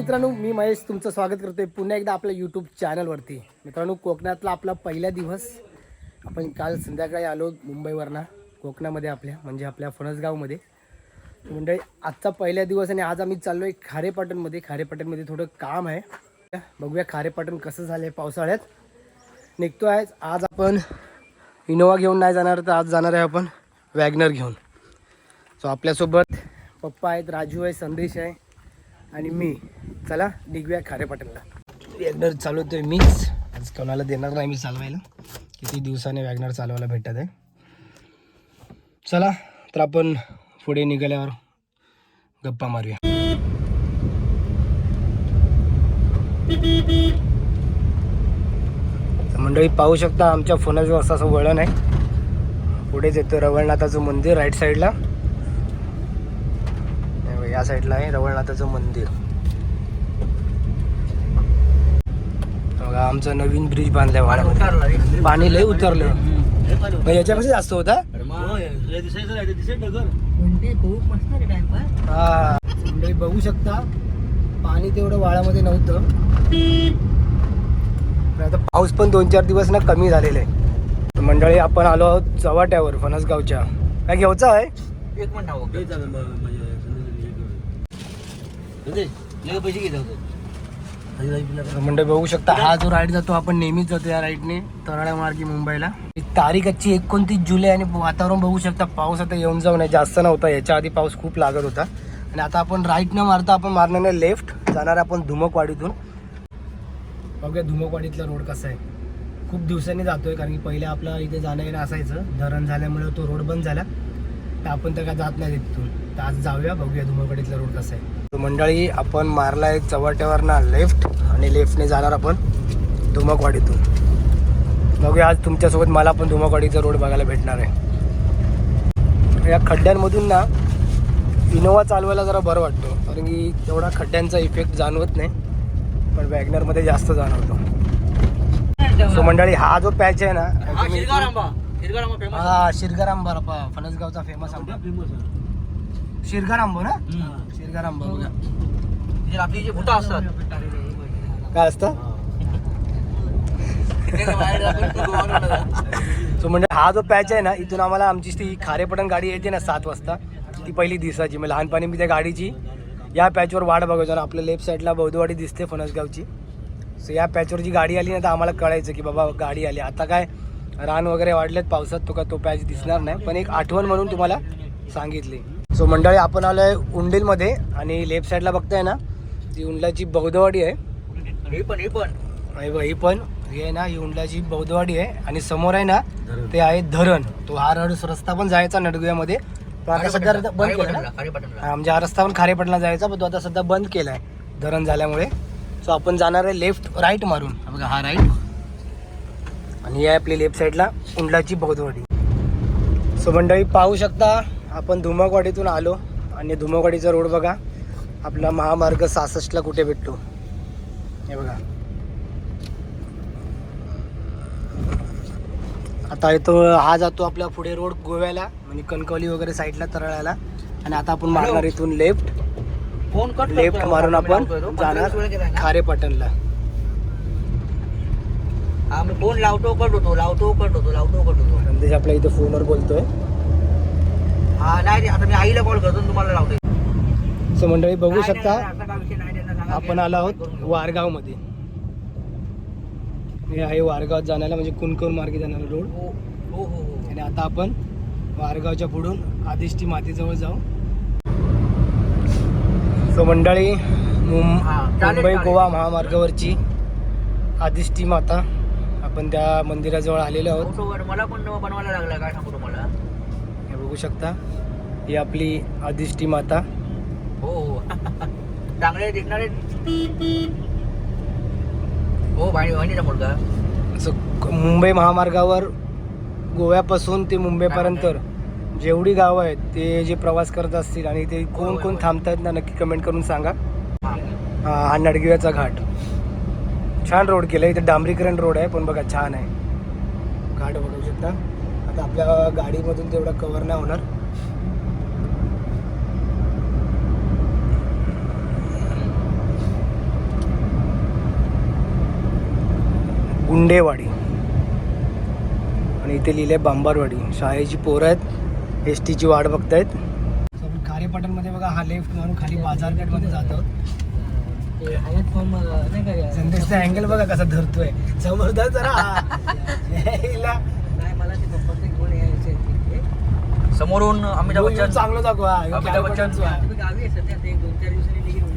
मित्रांनो मी महेश तुमचं स्वागत करतोय पुन्हा एकदा आपल्या यूट्यूब चॅनलवरती मित्रांनो कोकणातला आपला पहिला दिवस. आपण काल संध्याकाळी आलो मुंबईवरनं कोकणामध्ये आपल्या म्हणजे आपल्या फणसगावमध्ये. मंडळी आजचा पहिला दिवस आणि आज आम्ही चाललो आहे खारेपाटणमध्ये. खारेपाटणमध्ये थोडं काम आहे. बघूया खारेपाटण कसं झालं आहे पावसाळ्यात. निघतो आहे. आज आपण इनोवा घेऊन नाही जाणार तर आज जाणार आहे आपण वॅगनर घेऊन. सो आपल्यासोबत पप्पा आहेत राजू आहे संदेश आहे आणि मी. चला निघूया खारेपाटणला वॅगनर चालवतोय मीच. आज कोणाला देणार नाही मी चालवायला. किती दिवसाने वॅगनर चालवायला भेटत आहे. चला तर आपण पुढे निघाल्यावर गप्पा मारूया. मंडळी पाहू शकता आमच्या फोनाचं असं असं वळण आहे. पुढेच येतो रवळनाथाचं मंदिर राईट साईडला या साईडला आहे रवळनाथाचं मंदिर. बघा आमचं नवीन ब्रिज बांधलाय वाड्यामध्ये पाणी लय उतरलं मग याच्यापेक्षा जास्त होता हा मंडळी बघू शकता पाणी तेवढं वाळामध्ये नव्हतं आता पाऊस पण दोन चार दिवस ना कमी झालेला आहे मंडळी आपण आलो आहोत चव्हाट्यावर फणसगावच्या काय घ्यायचं आहे एक मिनिट पैसे घेत मंडळी बघू शकता हा जो राईड जातो आपण नेहमीच जातो या राईडने तराळ्या मार्गी मुंबईला. तारीख आजची एकोणतीस जुलै आणि वातावरण बघू शकता पाऊस आता येऊन जाऊन आहे जास्त नव्हता याच्या आधी पाऊस खूप लागत होता. आणि आता आपण राईट न मारता आपण मारणार नाही लेफ्ट जाणार आपण धुमकवाडीतून. बघूया धुमकवाडीतला रोड कसा आहे. खूप दिवसांनी जातोय कारण की पहिले आपला इथे जाणं येणं असायचं. धरण झाल्यामुळे तो रोड बंद झाला. तर आपण तर काय जात नाही तिथून. तर आज जाऊया बघूया धुमकवाडीतला रोड कसा आहे. मंडळी आपण मारलाय चव्हाट्यावर ना लेफ्ट आणि लेफ्टने जाणार आपण धुमकवाडीतून बघूया आज तुमच्यासोबत मला पण धुमकवाडीचा रोड बघायला भेटणार आहे. या खड्ड्यांमधून ना इनोवा चालवायला जरा बरं वाटतो कारण की तेवढा खड्ड्यांचा इफेक्ट जाणवत नाही पण वॅगनरमध्ये जास्त जाणवतो. सो मंडळी हा जो पॅच आहे ना हा शिरगाव आंबा फेमस हा शिरगार आंबा फणसगावचा फेमस आंबा. शिरगार आंबो ना शिरगार आंबा बघा आपली जे भुटा असतात. काय असतं? सो म्हणजे हा जो पॅच आहे ना इथून आम्हाला आमची ती खारेपटण गाडी येते ना सात वाजता. ती पहिली दिवसाची म्हणजे लहानपणी मी त्या गाडीची या पॅचवर वाट बघायचो ना आपल्या लेफ्ट साईडला बौद्धवाडी दिसते फणसगावची. सो या पॅचवर जी गाडी आली ना तर आम्हाला कळायचं की बाबा गाडी आली. आता काय रान वगैरे वाढलेत पावसात तो का तो पॅच दिसणार नाही. पण एक आठवण म्हणून तुम्हाला सांगितली. सो मंडळी आपण आलो आहे उंडीलमध्ये आणि लेफ्ट साईडला बघताय ना ती उंडलाची बौद्धवाडी आहे. हे पण हे पण. ही पण. ही आहे ना ही उंडलाची बौद्धवाडी आहे. आणि समोर आहे ना ते आहे धरण. तो हा रस्ता पण जायचा नडगुयामध्ये. पण आता सध्या रस्ता बंद केला हा, म्हणजे हा रस्ता पण खारेपटला जायचा पण तो आता सध्या बंद केलाय धरण झाल्यामुळे. सो आपण जाणार आहे लेफ्ट राईट मारून. बघा हा राईट. आणि ही आहे आपली लेफ्ट साईडला उंडलाची बौद्धवाडी. सो मंडळी पाहू शकता आपण धुमकवाडीतून आलो आणि धुमकवाडीचा रोड बघा. आपला महामार्ग सहासष्टला कुठे भेटतो? हे बघा. आता येतो हा जातो आपला पुढे रोड गोव्याला म्हणजे कणकवली वगैरे साईडला तरळायला. आणि आता आपण मारणार इथून लेफ्ट. फोन कट लेफ्ट मारून आपण जाणार खारेपाटणला हा मी फोन लावतो कट होतो लावतो कट होतो लावतो कट होतो. संदेश आपल्या इथे फोनवर बोलतोय. नाही आता मी आईला कॉल करतो तुम्हाला लावतो सो मंडळी बघू शकता. आपण आलो आहोत वारगावमध्ये हे आहे वारगावात जाण्याला म्हणजे कुणकूर मार्गे जाणारा रोड हो हो हो. आणि आता आपण वारगावच्या पुढून आदिष्टी मातेजवळ जाऊ सो मंडळी मुंबई. गोवा महामार्गावरची आदिष्टी माता आपण त्या मंदिराजवळ आलेलो आहोत मला पण बनवायला लागला काय सांगू तुम्हाला बघू शकता. ही आपली आदिष्टी माता. हो हो. चांगले दिसणारे. हो भाई मुलगा. मुंबई महामार्गावर गोव्यापासून ते मुंबईपर्यंत जेवढी गावं आहेत ते जे प्रवास करत असतील आणि ते कोण कोण थांबतात ना नक्की कमेंट करून सांगा. हा. नडगिव्याचा घाट. छान रोड केलं इथे डांबरीकरण रोड आहे पण बघा छान आहे. घाट बघू शकता. आता आपल्या गाडीमधून तेवढा कवर नाही होणार. गुंडेवाडी. आणि इथे लिहिले बांबारवाडी. शाळेची पोरं आहेत एस टीची वाट बघतायत. खारेपाटणमध्ये बघा हा लेफ्ट मारून खाली बाजारपेठमध्ये जातो. संदेशचा अँगल बघा कसा धरतोय. समोर जरा. समोरून अमिताभ बच्चन. चांगलं दाखवा. अमिताभ बच्चन.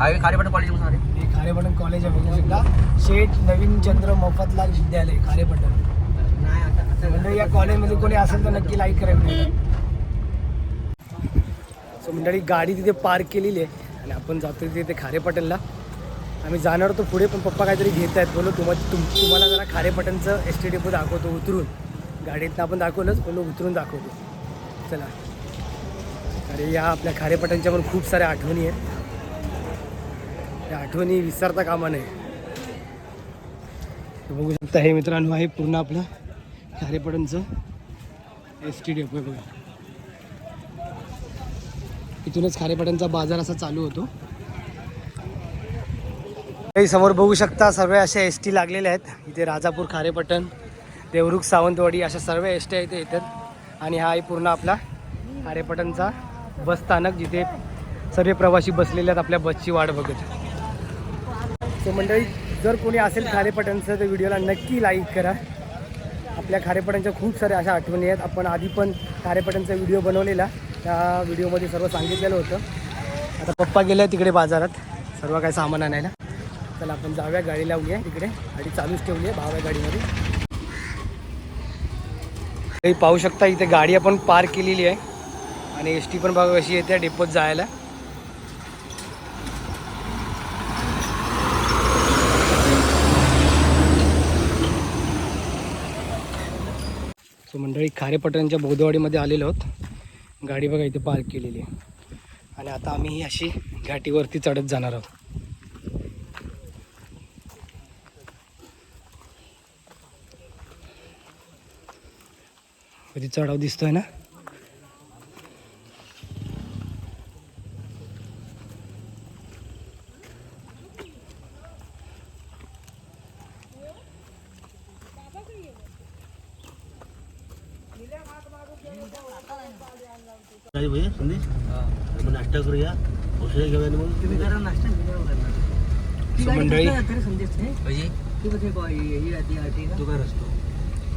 हायवे खारेपाटण कॉलेजमध्ये हे खारेपटण कॉलेज आहे बघू शकता. शेठ नवीन चंद्र मोफतलाल विद्यालय खारेपटण म्हणजे या कॉलेजमध्ये कोणी असेल तर नक्की लाईक करेल. सो मंडळी गाडी तिथे पार्क केलेली आहे आणि आपण जातो तिथे खारेपटणला आम्ही जाणार होतो पुढे पण पप्पा काहीतरी घेत आहेत बोलो तुम्हाला तुम तुम्हाला जरा खारेपटणचं एस टी डेपो दाखवतो उतरून. गाडीतनं आपण दाखवलंच बोलो उतरून दाखवतो. चला. अरे या आपल्या खारेपटांच्या पण खूप साऱ्या आठवणी आहेत. त्या आठवणी विसरता कामा नये. बघू शकता हे मित्रांनो आहे पूर्ण आपलं खारेपटणचं एस टी डेपो बघा. इथूनच खारेपटणचा बाजार असा चालू होतो. काही समोर बघू शकता सर्व अशा एस टी लागलेल्या आहेत. इथे राजापूर खारेपटण देवरुख सावंतवाडी अशा सर्व एस टी इथे येतात. आणि हा आहे पूर्ण आपला खारेपटणचा बस स्थानक जिथे सर्व प्रवासी बसलेले आहेत आपल्या बसची वाट बघत. सो मंडळी जर कोणी असेल खारेपटणचं तर व्हिडिओला नक्की लाईक करा. आपल्या खारेपटांच्या खूप साऱ्या अशा आठवणी आहेत. आपण आधी पण खारेपटणचा व्हिडिओ बनवलेला. त्या व्हिडिओमध्ये सर्व सांगितलेलं होतं. आता पप्पा गेले तिकडे बाजारात. सर्व काही सामान आणायला. चला आपण जाऊया गाडी लावली तिकडे गाडी चालूच ठेवली आहे भाव्या गाडीमध्ये. काही पाहू शकता इथे गाडी आपण पार्क केलेली आहे. आणि एस टी पण बघा कशी येते डेपोत जायला. सो मंडळी खारेपटणच्या बोधवाडीमध्ये आलेलो आहोत. गाडी बघा इथे पार्क केलेली आहे. आणि आता आम्ही अशी घाटीवरती चढत जाणार आहोत. कधी चढाव दिसतोय ना? काही भैया संदेश मग नाश्ता करूया. औषध घेऊया आणि मग. तुम्ही करा नाश्ता मी करू करणार. ती गाडी मंडळी- कुठं जाते रे ते? कुठे बा- ही- ही हा हा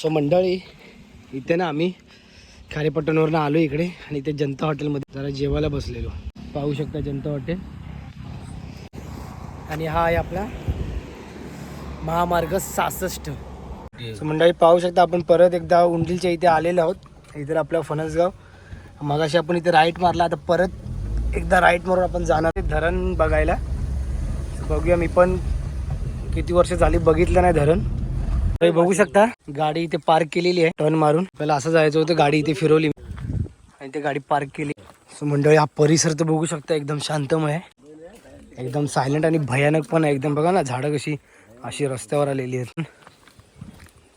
सो मंडळी इथे ना आम्ही खारेपट्टणवरनं आलो इकडे आणि इथे जनता हॉटेलमध्ये जरा जेवायला बसलेलो. पाहू शकता जनता हॉटेल. आणि हा आहे आपला महामार्ग सहासष्ट. सो मंडळी पाहू शकता आपण परत एकदा उंडीलच्या इथे आलेलो आहोत. इथे आपलं फणसगाव. मगाशी आपण इथे राईट मारला आता परत एकदा राईट मारून आपण जाणार आहे धरण बघायला. बघूया मी पण किती वर्ष झाली बघितलं नाही धरण. हे बघू शकता गाडी इथे पार्क केलेली आहे टर्न मारून. पहिला असं जायचं होतं गाडी इथे फिरवली. आणि ते गाडी पार्क केली. सो मंडळी हा परिसर तर बघू शकता एकदम शांतमय आहे. एकदम सायलेंट आणि भयानक पण आहे. एकदम बघा ना झाडं कशी अशी रस्त्यावर आलेली आहेत.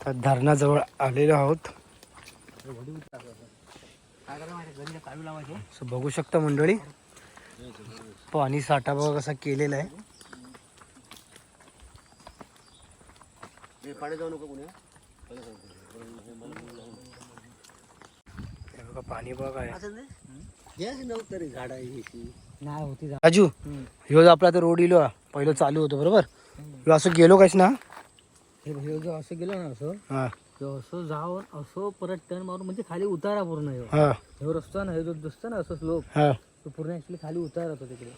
तर धरणाजवळ आलेलो आहोत. सो बघू शकता मंडळी पाणी साठा बघा कसा केलेला आहे. पाणी जाऊ नको कुणी हे. बघा पाणी बघा आहे नव्हतं रे झाडा नाही होती जा. राजू ह्यो जो आपला तर रोड इलो हा. पहिलं चालू होतं बरोबर? ह्यो असं गेलो कायच ना? हे हे जो असं गेलो ना असं हा. तो असं जाऊन असं परत टर्न मारून म्हणजे खाली उतारा पूर्ण ह्यो. हा. ह्यो रस्ता ना हे जो दिसतो ना असं स्लोप हा. तो पूर्ण ऍक्च्युली खाली उतार होतो तिकडे.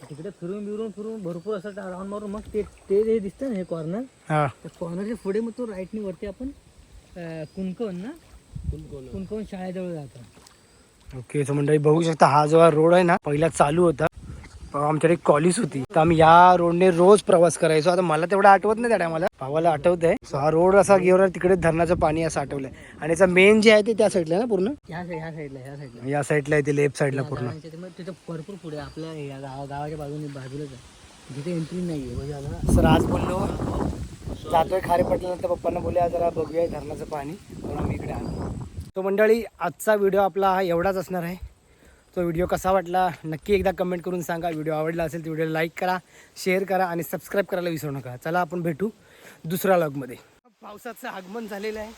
तिकडे फिरून बिरून फिरून भरपूर असं राऊंड मारून मग ते ते जे दिसतं ना हे कॉर्नर हा. त्या कॉर्नरच्या पुढे मग तो राईटनी वरती आपण अं, कुंकवन ना? कोण कोण शाळेजवळ जातं. ओके सो मंडळी बघू शकता हा जो रोड आहे ना पहिला चालू होता. आमच्याकडे कॉलेज होती. तर आम्ही या रोडने रोज प्रवास करायचो. आता मला तेवढं आठवत नाही त्या टायमाला भावाला आठवत आहे सो हा रोड असा गेवर तिकडे धरणाचं पाणी असं आठवलंय. आणि याचा मेन जे आहे ते त्या साईडला ना पूर्ण? ह्या साईड ह्या साईडला ह्या साईडला या साईडला आहे ते लेफ्ट साईडला पूर्ण. गावांच्या ते- मग तिथं भरपूर पुढे आपल्या या गाव गावाच्या बाजूने बाजूलाच आहे. जिथे एंट्री नाही आहे. सर आज बोललो. जातोय खारे पटल्यानंतर पप्पांना बोलूया. जरा बघूया धरणाचं पाणी. म्हणून आम्ही इकडे आलो. तो मंडळी आजचा व्हिडिओ आपला हा एवढाच असणार आहे. तो व्हिडिओ कसा वाटला नक्की एकदा कमेंट करून सांगा. व्हिडिओ आवडला असेल तर व्हिडिओ लाईक करा शेअर करा आणि सबस्क्राईब करायला विसरू नका. चला आपण भेटू. दुसऱ्या लॉगमध्ये पावसाचं आगमन झालेलं आहे.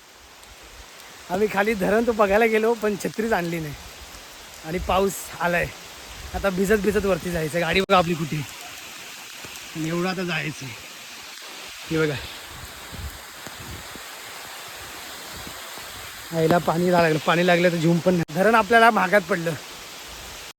आम्ही खाली धरण तो बघायला गेलो पण छत्रीच आणली नाही. आणि पाऊस आलाय. आता भिजत भिजत वरती जायचं गाडी बघा आपली कुठे आणि एवढं आता जायचं हे बघा. आईला पाणी लागलं. पाणी लागलं तर झुम पण नाही. धरण आपल्याला महागात पडलं.